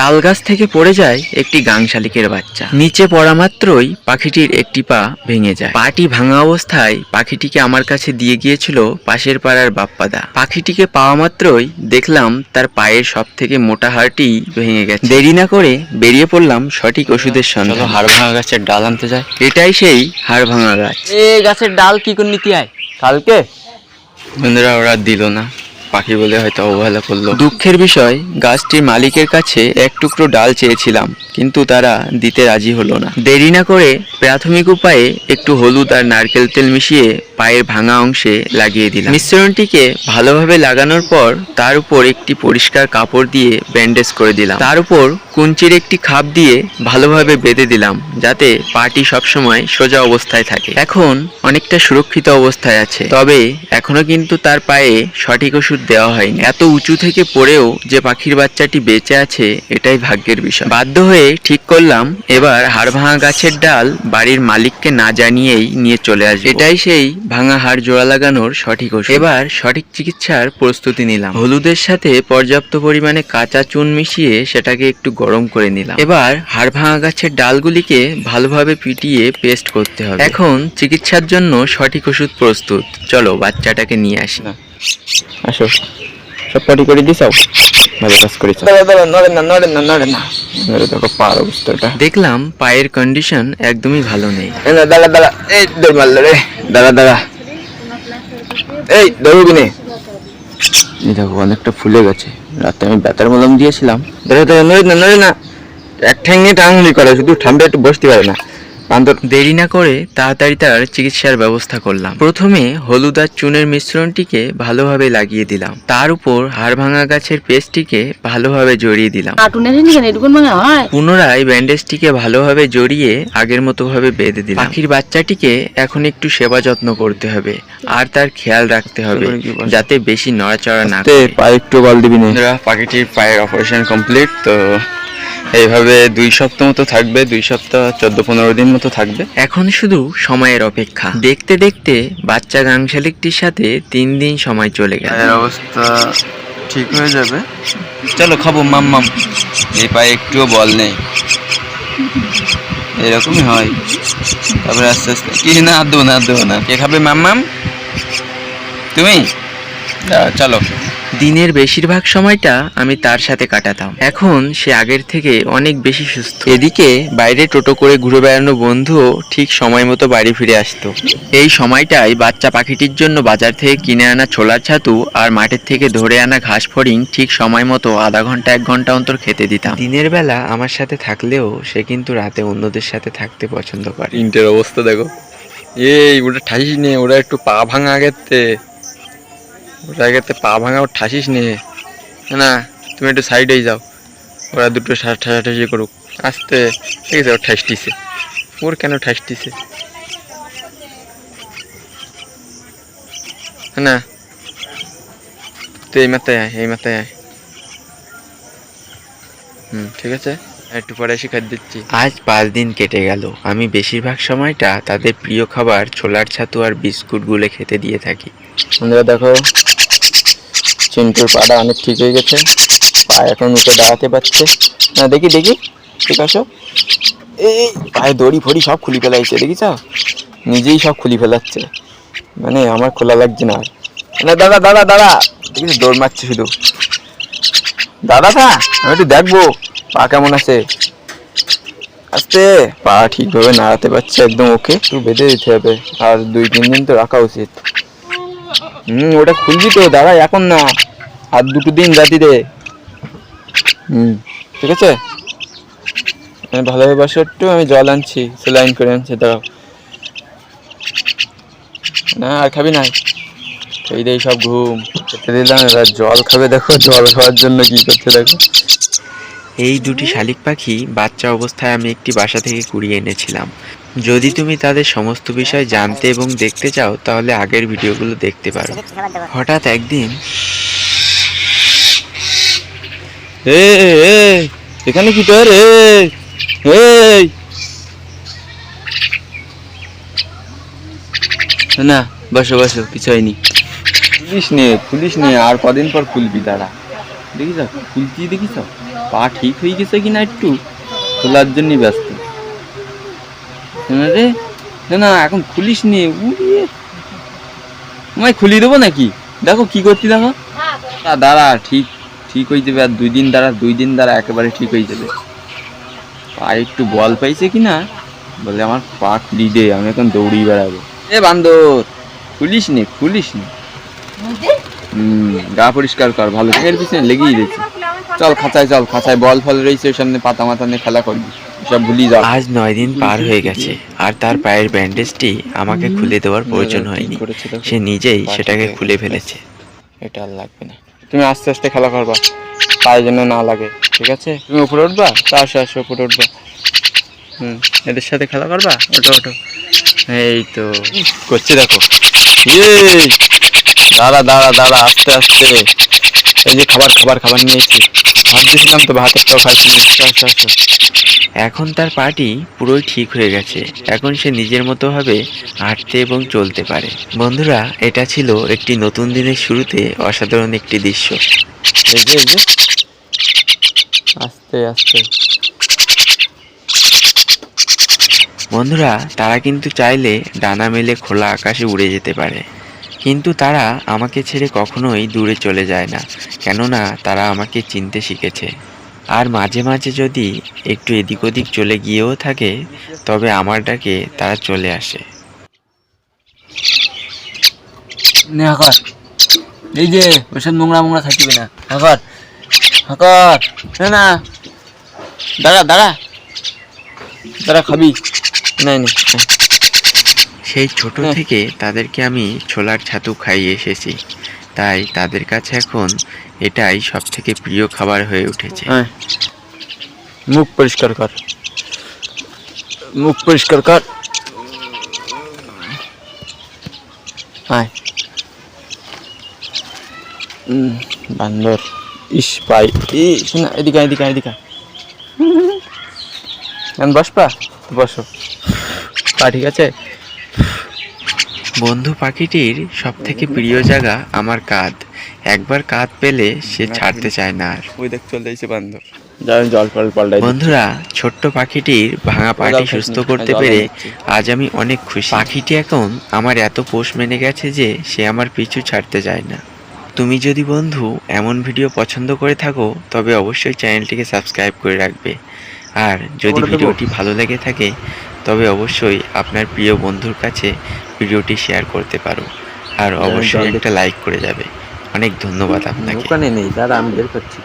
তাল গাছ থেকে পড়ে যায় একটি গাং শালিকের বাচ্চা। নিচে পড়া মাত্রই পাখিটির একটি পা ভেঙে যায়। পাটি ভাঙা অবস্থায় পাখিটিকে আমার কাছে দিয়ে গিয়েছিল পাশের পাড়ার বাপ্পাদা। পাখিটিকে পাওয়া মাত্রই দেখলাম তার পায়ের সব থেকে মোটা হাড়টি ভেঙে গেছে। দেরি না করে বেরিয়ে পড়লাম সঠিক ওষুধের সন্ধান। হাড় ভাঙা গাছের ডাল আনতে যায় এটাই সেই হাড় ভাঙা গাছ। এ গাছের ডাল কি করে নিতে হয়? কালকে? বন্ধুরা ওরা দিল না। পাখি বলে হয়তো অবহেলা করল। দুঃখের বিষয়, গাছটির মালিকের কাছে এক টুকরো ডাল চেয়েছিলাম, কিন্তু তারা দিতে রাজি হলো না। দেরি না করে প্রাথমিক উপায়ে একটু হলুদ আর নারকেল তেল মিশিয়ে পায়ের ভাঙা অংশে লাগিয়ে দিলাম। মিশ্রণটিকে ভালোভাবে লাগানোর পর তার উপর একটি পরিষ্কার কাপড় দিয়ে ব্যান্ডেজ করে দিলাম। তার উপর কুঞ্চির একটি খাপ দিয়ে ভালোভাবে বেঁধে দিলাম, যাতে পাটি সবসময় সোজা অবস্থায় থাকে। এখন অনেকটা সুরক্ষিত অবস্থায় আছে, তবে এখনও কিন্তু তার পায়ে সঠিক ওষুধ দেওয়া হয়নি। এত উঁচু থেকে পড়েও যে পাখির বাচ্চাটি বেঁচে আছে, এটাই ভাগ্যের বিষয়। বাধ্য হয়ে ঠিক করলাম, এবার হাড় ভাঙা গাছের ডাল বাড়ির মালিককে না জানিয়েই নিয়ে চলে আসবে। এটাই সেই ভাঙা হাড় জোড়া লাগানোর সঠিক ওষুধ। এবার সঠিক চিকিৎসার প্রস্তুতি নিলাম। হলুদের সাথে পর্যাপ্ত পরিমাণে কাঁচা চুন মিশিয়ে সেটাকে একটু গরম করে নিলাম। এবার হাড় ভাঙা গাছের ডালগুলিকে ভালোভাবে পিটিয়ে পেস্ট করতে হবে। এখন চিকিৎসার জন্য সঠিক ওষুধ প্রস্তুত। চলো বাচ্চাটাকে নিয়ে আসি। আসো। সব পটি করে দিছাও ভালো কাজ করেছ। নড়ে না নড়ে না নড়ে না। ধরে দেখো পার অবস্থাটা দেখলাম পায়ের কন্ডিশন একদমই ভালো নেই। না দাঁড়া দাঁড়া। এই দৌড় মারলো রে। দাঁড়া দাঁড়া। এই দৌড়বি নে। দেখো অনেকটা ফুলে গেছে। রাতে আমি ব্যথার মলম দিয়েছিলাম। না এক ঠ্যাং নিয়ে করে, শুধু ঠান্ডা একটু বসতে পারে না। দেরি না করে তাড়াতাড়ি তার চিকিৎসার ব্যবস্থা করলাম। প্রথমে হলুদ আর চুনের মিশ্রণটিকে ভালোভাবে লাগিয়ে দিলাম। তার উপর হাড় ভাঙা গাছের পেস্টটিকে ভালোভাবে জড়িয়ে দিলাম। হয়? পুনরায় ব্যান্ডেজটিকে ভালোভাবে জড়িয়ে আগের মতো ভাবে বেঁধে দিলাম। পাখির বাচ্চাটিকে এখন একটু সেবা যত্ন করতে হবে। আর তার খেয়াল রাখতে হবে? যাতে বেশি নড়াচড়া না পায়ে একটু বল দিবি নে। পাখিটির পায়ের অপারেশন কমপ্লিট তো এইভাবে দুই সপ্তাহ মতো থাকবে দুই সপ্তাহ চোদ্দ পনেরো দিন মতো থাকবে। এখন শুধু সময়ের অপেক্ষা। দেখতে দেখতে বাচ্চা গাংশালিকটির সাথে তিন দিন সময় চলে গেল। পায়ের অবস্থা ঠিক হয়ে যাবে? চলো খাব মাম মাম। এই পায়ে একটুও বল নেই। এরকমই হয়। তারপরে আস্তে আস্তে কি না আর দেবো না আর দেবো না। কে খাবে মাম মাম? তুমি? চলো। দিনের বেশিরভাগ সময়টা আমি তার সাথে কাটাতাম। এখন সে আগের থেকে অনেক বেশি সুস্থ। এদিকে বাইরে টোটো করে ঘুরে বেড়ানো বন্ধুও ঠিক সময় মতো বাড়ি ফিরে আসতো। এই সময়টাই বাচ্চা পাখিটির জন্য বাজার থেকে কিনে আনা ছোলার ছাতু আর মাঠের থেকে ধরে আনা ঘাস ফড়িং ঠিক সময় মতো আধা ঘণ্টা, এক ঘণ্টা অন্তর খেতে দিতাম। দিনের বেলা আমার সাথে থাকলেও সে কিন্তু রাতে অন্যদের সাথে থাকতে পছন্দ করে। ইন্টের অবস্থা দেখো। এই, ওটা ঠাসিস নে, ওরা একটু পা ভাঙা আগেতে আগেতে পা ভাঙা ওর ঠাসিস নে? না তুমি একটু সাইডেই যাও। ওরা দুটো ঠাসাঠাসি করুক। আস্তে ঠিক আছে ওর ঠাসটিছে ওর কেন ঠাসটিছে না। তুই এই মাথায় আয় এই মাথায় আয়। হুম ঠিক আছে? একটু পরে এসে খাদ্য দিচ্ছি। আজ পাঁচ দিন কেটে গেল। আমি বেশিরভাগ সময়টা তাদের প্রিয় খাবার ছোলার ছাতু আর বিস্কুট গুলে খেতে দিয়ে থাকি। বন্ধুরা দেখো চিন্টুর পাটা অনেক ঠিক হয়ে গেছে। পা এখন উঠে দাঁড়াতে পারছে। না, দেখি দেখি। ঠিক আছে? এই, পায়ে দড়ি ফড়ি সব খুলি ফেলাইছে দেখিস নিজেই সব খুলি ফেলাচ্ছে। মানে আমার খোলা লাগছে না। না, দাদা দাদা দাদা। দেখিস দৌড় মারছে শুধু। দাদা থা আমি একটু দেখব। পা কেমন আছে? আস্তে। পা ঠিকভাবে নাড়াতে পারছে একদম, ওকে। একটু বেঁধে দিতে হবে। আর দুই, তিন দিন তো রাখা উচিত। হুম, ওটা খুলবি তো, দাঁড়া, এখন না। আর দুটো দিন রাতি দে। হুম, ঠিক আছে? ভালোভাবে বসে একটু, আমি জল আনছি সেলাইন করে আনছি, দাঁড়াও। না, আর খাবি না? এই দেই সব ঘুম। খেতে দিলাম, এবার জল খাবে, দেখো, জল খাওয়ার জন্য কি করছে, দেখো। এই দুটি শালিক পাখি বাচ্চা অবস্থায় আমি একটি বাসা থেকে কুড়িয়ে এনেছিলাম। যদি তুমি তাদের সমস্ত বিষয় জানতে এবং দেখতে চাও, তাহলে আগের ভিডিওগুলো দেখতে পারো। হঠাৎ একদিন এখানে কি তোর? না বসো বসো, কিছু হয়নি। খুলিস নে খুলিস নে, আর কদিন পর খুলবি, দাঁড়া। দেখিস খুলছি, দেখিস পা ঠিক হয়ে গেছে কিনা একটু? খোলার জন্যই ব্যস্ত। না রে না না এখন খুলিস নি। উড়িয়ে। খুলিয়ে দেবো নাকি? দেখো কি করছি দেখো। না দাঁড়া ঠিক ঠিক হয়ে যাবে। আর দুই দিন দাঁড়া দুই দিন দাঁড়া একেবারে ঠিক হয়ে যাবে। পা একটু বল পাইছে কিনা? বলে আমার পা খুলি দে আমি এখন দৌড়িয়ে বেড়াবো। এ বান্দর খুলিস নি খুলিস নি। হুম গা পরিষ্কার কর ভালো। এর পিছনে লেগেই রয়েছে। চল খাঁচায়? চল খাঁচায়। বল ফল রয়েছে ওর সামনে পাতা মাথা নিয়ে খেলা করবি। সব ভুলি যাও আজ নয় দিন পার হয়ে গেছে আর তার পায়ের ব্যান্ডেজটি আমাকে খুলে দেওয়ার প্রয়োজন হয়নি। সে নিজেই সেটাকে খুলে ফেলেছে। এটা আর লাগবে না। তুমি আস্তে আস্তে খেলা করবা। পায়ে যেন না লাগে ঠিক আছে? তুমি উপরে উঠবা? তা আসো আসো উপরে উঠবা। হুম এদের সাথে খেলা করবা? ওটো ওটো এই তো। করছি দেখো। ইয়ে! দাঁড়া দাঁড়া দাঁড়া আস্তে আস্তে। এই যে খাবার খাবার খাবার নিয়েছি ভাত দিয়েছিলাম তো খাইছি আসো আসো আসো এখন তার পাটি পুরোই ঠিক হয়ে গেছে। এখন সে নিজের মতো ভাবে হাঁটতে এবং চলতে পারে। বন্ধুরা, এটা ছিল একটি নতুন দিনের শুরুতে অসাধারণ একটি দৃশ্য। এই যে এই যে। আস্তে আস্তে। বন্ধুরা, তারা কিন্তু চাইলে ডানা মেলে খোলা আকাশে উড়ে যেতে পারে। কিন্তু তারা আমাকে ছেড়ে কখনোই দূরে চলে যায় না, কেননা তারা আমাকে চিনতে শিখেছে। আর মাঝে মাঝে যদি একটু এদিক ওদিক চলে গিয়েও থাকে, তবে আমার ডাকে তারা চলে আসে। এই যে ওসব নোংরা মোংরা খাইবে না। হাকর হাকর, না না, দাঁড়া দাঁড়া দাঁড়া খাবি। নাই না সেই ছোট হ্যাঁ। থেকে তাদেরকে আমি ছোলার ছাতু খাইয়ে এসেছি। তাই তাদের কাছে এখন এটাই সব থেকে প্রিয় খাবার হয়ে উঠেছে। হ্যাঁ। মুখ পরিষ্কার কর। মুখ পরিষ্কার কর। আয়। উম, বান্দর। ইস পাই ই শোনা এদিকে এদিকে এদিকে বসবা বসো। পা ঠিক আছে? বন্ধু পাখিটির সব থেকে প্রিয় জায়গা আমার কাঁধ। একবার কাঁধ পেলে সে ছাড়তে চায় না আর। ওই দেখ চলে যাইছে বান্দর। জল ফল পাল্টাই বন্ধুরা ছোট্ট পাখিটির ভাঙা পাটি সুস্থ করতে পেরে আজ আমি অনেক খুশি। পাখিটি এখন আমার এত পোষ মেনে গেছে যে সে আমার পিছু ছাড়তে যায় না। তুমি যদি বন্ধু এমন ভিডিও পছন্দ করে থাকো তবে অবশ্যই চ্যানেলটিকে সাবস্ক্রাইব করে রাখবে। আর যদি ভিডিওটি ভালো লেগে থাকে তবে অবশ্যই আপনার প্রিয় বন্ধুর কাছে ভিডিওটি শেয়ার করতে পারো। আর অবশ্যই জল একটা লাইক করে যাবে। অনেক ধন্যবাদ আপনাকে। ওখানে নেই দাদা আমি বের করছি।